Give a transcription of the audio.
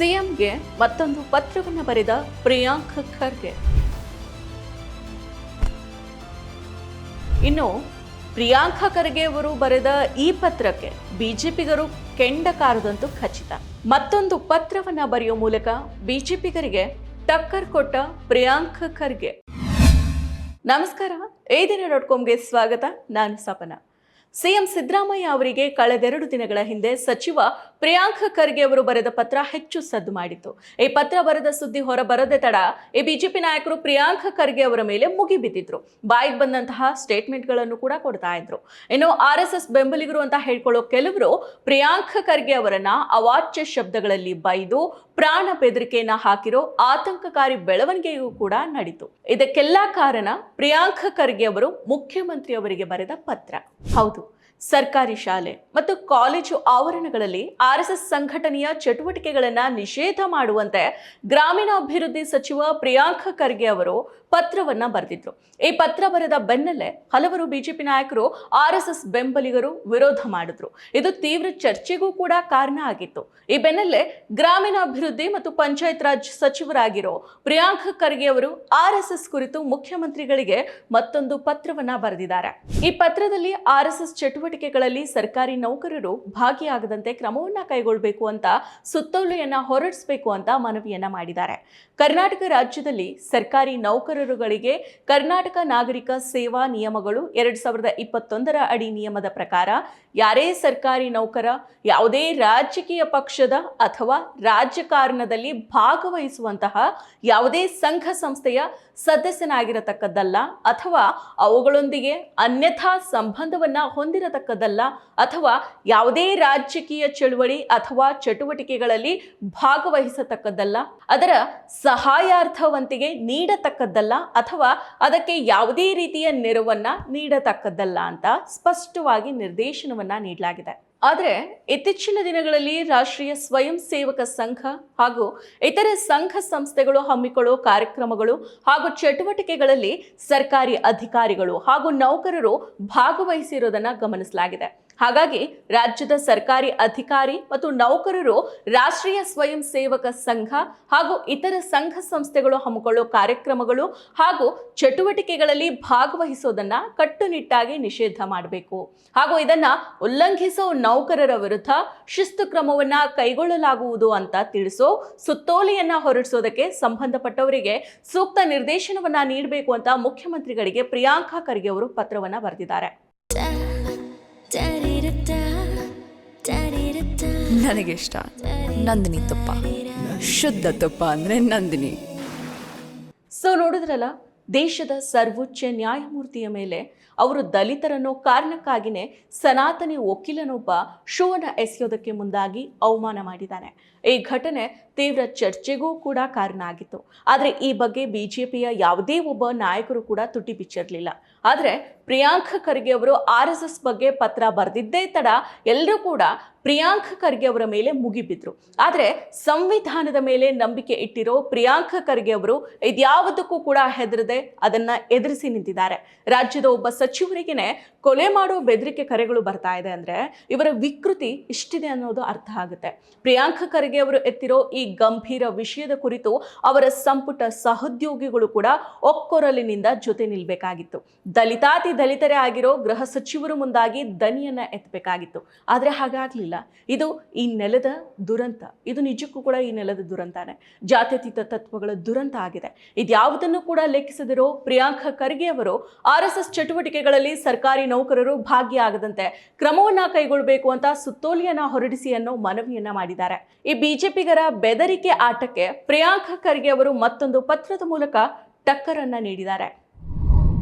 ಸಿಎಂಗೆ ಮತ್ತೊಂದು ಪತ್ರವನ್ನು ಬರೆದ ಪ್ರಿಯಾಂಕ್ ಖರ್ಗೆ. ಇನ್ನು ಪ್ರಿಯಾಂಕ ಖರ್ಗೆ ಅವರು ಬರೆದ ಈ ಪತ್ರಕ್ಕೆ ಬಿಜೆಪಿಗರು ಕೆಂಡ ಕಾರದಂತೂ ಖಚಿತ. ಮತ್ತೊಂದು ಪತ್ರವನ್ನ ಬರೆಯುವ ಮೂಲಕ ಬಿಜೆಪಿಗರಿಗೆ ಟಕ್ಕರ್ ಕೊಟ್ಟ ಪ್ರಿಯಾಂಕ್ ಖರ್ಗೆ. ನಮಸ್ಕಾರ ಏದಿನ ದಿನ ಡಾಟ್ ಕಾಮ್ಗೆ ಸ್ವಾಗತ. ನಾನು ಸಪನ. ಸಿಎಂ ಸಿದ್ದರಾಮಯ್ಯ ಅವರಿಗೆ ಕಳೆದೆರಡು ದಿನಗಳ ಹಿಂದೆ ಸಚಿವ ಪ್ರಿಯಾಂಕ್ ಖರ್ಗೆ ಅವರು ಬರೆದ ಪತ್ರ ಹೆಚ್ಚು ಸದ್ದು ಮಾಡಿತು ಈ ಪತ್ರ ಬರೆದ ಸುದ್ದಿ ಹೊರಬರದೆ ತಡ ಈ ಬಿಜೆಪಿ ನಾಯಕರು ಪ್ರಿಯಾಂಕ್ ಖರ್ಗೆ ಅವರ ಮೇಲೆ ಮುಗಿಬಿದ್ದಿದ್ರು ಬಾಯಿಗೆ ಬಂದಂತಹ ಸ್ಟೇಟ್ಮೆಂಟ್ಗಳನ್ನು ಕೂಡ ಕೊಡ್ತಾ ಇದ್ರು. ಇನ್ನು ಆರ್ ಎಸ್ ಎಸ್ ಬೆಂಬಲಿಗರು ಅಂತ ಹೇಳ್ಕೊಳ್ಳೋ ಕೆಲವರು ಪ್ರಿಯಾಂಕ್ ಖರ್ಗೆ ಅವರನ್ನ ಅವಾಚ್ಯ ಶಬ್ದಗಳಲ್ಲಿ ಬೈದು, ಪ್ರಾಣ ಬೆದರಿಕೆಯನ್ನ ಹಾಕಿರೋ ಆತಂಕಕಾರಿ ಬೆಳವಣಿಗೆಯೂ ಕೂಡ ನಡೀತು. ಇದಕ್ಕೆಲ್ಲ ಕಾರಣ ಪ್ರಿಯಾಂಕ್ ಖರ್ಗೆ ಅವರು ಮುಖ್ಯಮಂತ್ರಿ ಅವರಿಗೆ ಬರೆದ ಪತ್ರ. ಹೌದು. ಸರ್ಕಾರಿ ಶಾಲೆ ಮತ್ತು ಕಾಲೇಜು ಆವರಣಗಳಲ್ಲಿ ಆರ್ ಎಸ್ ಎಸ್ ಸಂಘಟನೆಯ ಚಟುವಟಿಕೆಗಳನ್ನು ನಿಷೇಧ ಮಾಡುವಂತೆ ಗ್ರಾಮೀಣಾಭಿವೃದ್ಧಿ ಸಚಿವ ಪ್ರಿಯಾಂಕ ಖರ್ಗೆ ಅವರು ಪತ್ರವನ್ನ ಬರೆದಿದ್ರು. ಈ ಪತ್ರ ಬರೆದ ಬೆನ್ನಲ್ಲೇ ಹಲವರು ಬಿಜೆಪಿ ನಾಯಕರು ಆರ್ ಎಸ್ ಎಸ್ ಬೆಂಬಲಿಗರು ವಿರೋಧ ಮಾಡಿದ್ರು. ಇದು ತೀವ್ರ ಚರ್ಚೆಗೂ ಕೂಡ ಕಾರಣ ಆಗಿತ್ತು. ಈ ಬೆನ್ನಲ್ಲೇ ಗ್ರಾಮೀಣಾಭಿವೃದ್ಧಿ ಮತ್ತು ಪಂಚಾಯತ್ ರಾಜ್ ಸಚಿವರಾಗಿರೋ ಪ್ರಿಯಾಂಕ್ ಖರ್ಗೆ ಅವರು ಆರ್ ಎಸ್ ಎಸ್ ಕುರಿತು ಮುಖ್ಯಮಂತ್ರಿಗಳಿಗೆ ಮತ್ತೊಂದು ಪತ್ರವನ್ನ ಬರೆದಿದ್ದಾರೆ. ಈ ಪತ್ರದಲ್ಲಿ ಆರ್ ಎಸ್ ಎಸ್ ಚಟುವಟಿಕೆಗಳಲ್ಲಿ ಸರ್ಕಾರಿ ನೌಕರರು ಭಾಗಿಯಾಗದಂತೆ ಕ್ರಮವನ್ನ ಕೈಗೊಳ್ಳಬೇಕು ಅಂತ, ಸುತ್ತೋಲೆಯನ್ನ ಹೊರಡಿಸಬೇಕು ಅಂತ ಮನವಿಯನ್ನ ಮಾಡಿದ್ದಾರೆ. ಕರ್ನಾಟಕ ರಾಜ್ಯದಲ್ಲಿ ಸರ್ಕಾರಿ ನೌಕರರುಗಳಿಗೆ ಕರ್ನಾಟಕ ನಾಗರಿಕ ಸೇವಾ ನಿಯಮಗಳು ಎರಡು ಸಾವಿರದ ಇಪ್ಪತ್ತೊಂದರ ಅಡಿ ನಿಯಮದ ಪ್ರಕಾರ ಯಾರೇ ಸರ್ಕಾರಿ ನೌಕರ, ಯಾವುದೇ ರಾಜಕೀಯ ಪಕ್ಷದ ಅಥವಾ ರಾಜಕಾರಣದಲ್ಲಿ ಭಾಗವಹಿಸುವಂತಹ ಯಾವುದೇ ಸಂಘ ಸಂಸ್ಥೆಯ ಸದಸ್ಯನಾಗಿರತಕ್ಕದ್ದಲ್ಲ ಅಥವಾ ಅವುಗಳೊಂದಿಗೆ ಅನ್ಯಥಾ ಸಂಬಂಧವನ್ನ ಹೊಂದಿರತಕ್ಕದ್ದಲ್ಲ ಅಥವಾ ಯಾವುದೇ ರಾಜಕೀಯ ಚಳುವಳಿ ಅಥವಾ ಚಟುವಟಿಕೆಗಳಲ್ಲಿ ಭಾಗವಹಿಸತಕ್ಕದ್ದಲ್ಲ, ಅದರ ಸಹಾಯಾರ್ಥವಂತಿಗೆ ನೀಡತಕ್ಕದ್ದಲ್ಲ. ಅಥವಾ ಅದಕ್ಕೆ ಯಾವುದೇ ರೀತಿಯ ನೆರವನ್ನು ನೀಡತಕ್ಕದ್ದಲ್ಲ ಅಂತ ಸ್ಪಷ್ಟವಾಗಿ ನಿರ್ದೇಶನವನ್ನ ನೀಡಲಾಗಿದೆ. ಆದರೆ ಇತ್ತೀಚಿನ ದಿನಗಳಲ್ಲಿ ರಾಷ್ಟ್ರೀಯ ಸ್ವಯಂ ಸೇವಕ ಸಂಘ ಹಾಗೂ ಇತರೆ ಸಂಘ ಸಂಸ್ಥೆಗಳು ಹಮ್ಮಿಕೊಳ್ಳುವ ಕಾರ್ಯಕ್ರಮಗಳು ಹಾಗೂ ಚಟುವಟಿಕೆಗಳಲ್ಲಿ ಸರ್ಕಾರಿ ಅಧಿಕಾರಿಗಳು ಹಾಗೂ ನೌಕರರು ಭಾಗವಹಿಸಿರೋದನ್ನು ಗಮನಿಸಲಾಗಿದೆ. ಹಾಗಾಗಿ ರಾಜ್ಯದ ಸರ್ಕಾರಿ ಅಧಿಕಾರಿ ಮತ್ತು ನೌಕರರು ರಾಷ್ಟ್ರೀಯ ಸ್ವಯಂ ಸೇವಕ ಸಂಘ ಹಾಗೂ ಇತರ ಸಂಘ ಸಂಸ್ಥೆಗಳು ಹಮ್ಮಿಕೊಳ್ಳುವ ಕಾರ್ಯಕ್ರಮಗಳು ಹಾಗೂ ಚಟುವಟಿಕೆಗಳಲ್ಲಿ ಭಾಗವಹಿಸೋದನ್ನ ಕಟ್ಟುನಿಟ್ಟಾಗಿ ನಿಷೇಧ ಮಾಡಬೇಕು. ಹಾಗೂ ಇದನ್ನ ಉಲ್ಲಂಘಿಸೋ ನೌಕರರ ವಿರುದ್ಧ ಶಿಸ್ತು ಕ್ರಮವನ್ನ ಕೈಗೊಳ್ಳಲಾಗುವುದು ಅಂತ ತಿಳಿಸೋ ಸುತ್ತೋಲೆಯನ್ನ ಹೊರಡಿಸೋದಕ್ಕೆ ಸಂಬಂಧಪಟ್ಟವರಿಗೆ ಸೂಕ್ತ ನಿರ್ದೇಶನವನ್ನ ನೀಡಬೇಕು ಅಂತ ಮುಖ್ಯಮಂತ್ರಿಗಳಿಗೆ ಪ್ರಿಯಾಂಕಾ ಖರ್ಗೆ ಅವರು ಪತ್ರವನ್ನ ಬರೆದಿದ್ದಾರೆ. ನನಗಿಷ್ಟ. ನಂದಿನಿ ತುಪ್ಪ. ಶುದ್ಧ ತುಪ್ಪ ಅಂದ್ರೆ ನಂದಿನಿ. ಸೊ ನೋಡಿದ್ರಲ್ಲ, ದೇಶದ ಸರ್ವೋಚ್ಚ ನ್ಯಾಯಮೂರ್ತಿಯ ಮೇಲೆ ಅವರು ದಲಿತರನ್ನೋ ಕಾರಣಕ್ಕಾಗಿನೇ ಸನಾತನಿ ವಕೀಲನೊಬ್ಬ ಶೂವನ್ನ ಎಸೆಯೋದಕ್ಕೆ ಮುಂದಾಗಿ ಅವಮಾನ ಮಾಡಿದ್ದಾನೆ. ಈ ಘಟನೆ ತೀವ್ರ ಚರ್ಚೆಗೂ ಕೂಡ ಕಾರಣ ಆಗಿತ್ತು. ಆದರೆ ಈ ಬಗ್ಗೆ ಬಿಜೆಪಿಯ ಯಾವುದೇ ಒಬ್ಬ ನಾಯಕರು ಕೂಡ ತುಟಿ ಬಿಚ್ಚಿರಲಿಲ್ಲ. ಆದರೆ ಪ್ರಿಯಾಂಕ್ ಖರ್ಗೆ ಅವರು ಆರ್ ಎಸ್ ಎಸ್ ಬಗ್ಗೆ ಪತ್ರ ಬರೆದಿದ್ದೇ ತಡ ಎಲ್ಲರೂ ಕೂಡ ಪ್ರಿಯಾಂಕ್ ಖರ್ಗೆ ಅವರ ಮೇಲೆ ಮುಗಿಬಿದ್ರು. ಆದರೆ ಸಂವಿಧಾನದ ಮೇಲೆ ನಂಬಿಕೆ ಇಟ್ಟಿರೋ ಪ್ರಿಯಾಂಕ್ ಖರ್ಗೆ ಅವರು ಇದ್ಯಾವುದಕ್ಕೂ ಕೂಡ ಹೆದರದೆ ಅದನ್ನ ಎದುರಿಸಿ ನಿಂತಿದ್ದಾರೆ. ರಾಜ್ಯದ ಒಬ್ಬ ಸಚಿವರಿಗೇನೆ ಕೊಲೆ ಮಾಡೋ ಬೆದರಿಕೆ ಕರೆಗಳು ಬರ್ತಾ ಇದೆ ಅಂದ್ರೆ ಇವರ ವಿಕೃತಿ ಇಷ್ಟಿದೆ ಅನ್ನೋದು ಅರ್ಥ ಆಗುತ್ತೆ. ಪ್ರಿಯಾಂಕ್ ಖರ್ಗೆ ಅವರು ಎತ್ತಿರೋ ಈ ಗಂಭೀರ ವಿಷಯದ ಕುರಿತು ಅವರ ಸಂಪುಟ ಸಹೋದ್ಯೋಗಿಗಳು ಕೂಡ ಒಕ್ಕೊರಲಿನಿಂದ ಜೊತೆ ನಿಲ್ಬೇಕಾಗಿತ್ತು. ದಲಿತಾತಿ ದಲಿತರೇ ಆಗಿರೋ ಗೃಹ ಸಚಿವರು ಮುಂದಾಗಿ ದನಿಯನ್ನು ಎತ್ತಬೇಕಾಗಿತ್ತು ಆದರೆ ಹಾಗಾಗಲಿಲ್ಲ. ಇದು ಈ ನೆಲದ ದುರಂತ. ಇದು ನಿಜಕ್ಕೂ ಕೂಡ ಈ ನೆಲದ ದುರಂತಾನೆ. ಜಾತ್ಯತೀತ ತತ್ವಗಳ ದುರಂತ ಆಗಿದೆ. ಇದ್ಯಾವುದನ್ನು ಕೂಡ ಲೆಕ್ಕಿಸದಿರೋ ಪ್ರಿಯಾಂಕ ಖರ್ಗೆ ಅವರು ಆರ್ ಚಟುವಟಿಕೆಗಳಲ್ಲಿ ಸರ್ಕಾರಿ ನೌಕರರು ಭಾಗಿಯಾಗದಂತೆ ಕ್ರಮವನ್ನು ಕೈಗೊಳ್ಳಬೇಕು ಅಂತ ಸುತ್ತೋಲೆಯನ್ನ ಹೊರಡಿಸಿ ಅನ್ನೋ ಮನವಿಯನ್ನ ಮಾಡಿದ್ದಾರೆ. ಈ ಬಿಜೆಪಿಗರ ಬೆದರಿಕೆ ಆಟಕ್ಕೆ ಪ್ರಿಯಾಂಕ ಖರ್ಗೆ ಅವರು ಮತ್ತೊಂದು ಪತ್ರದ ಮೂಲಕ ಟಕ್ಕರನ್ನ ನೀಡಿದ್ದಾರೆ.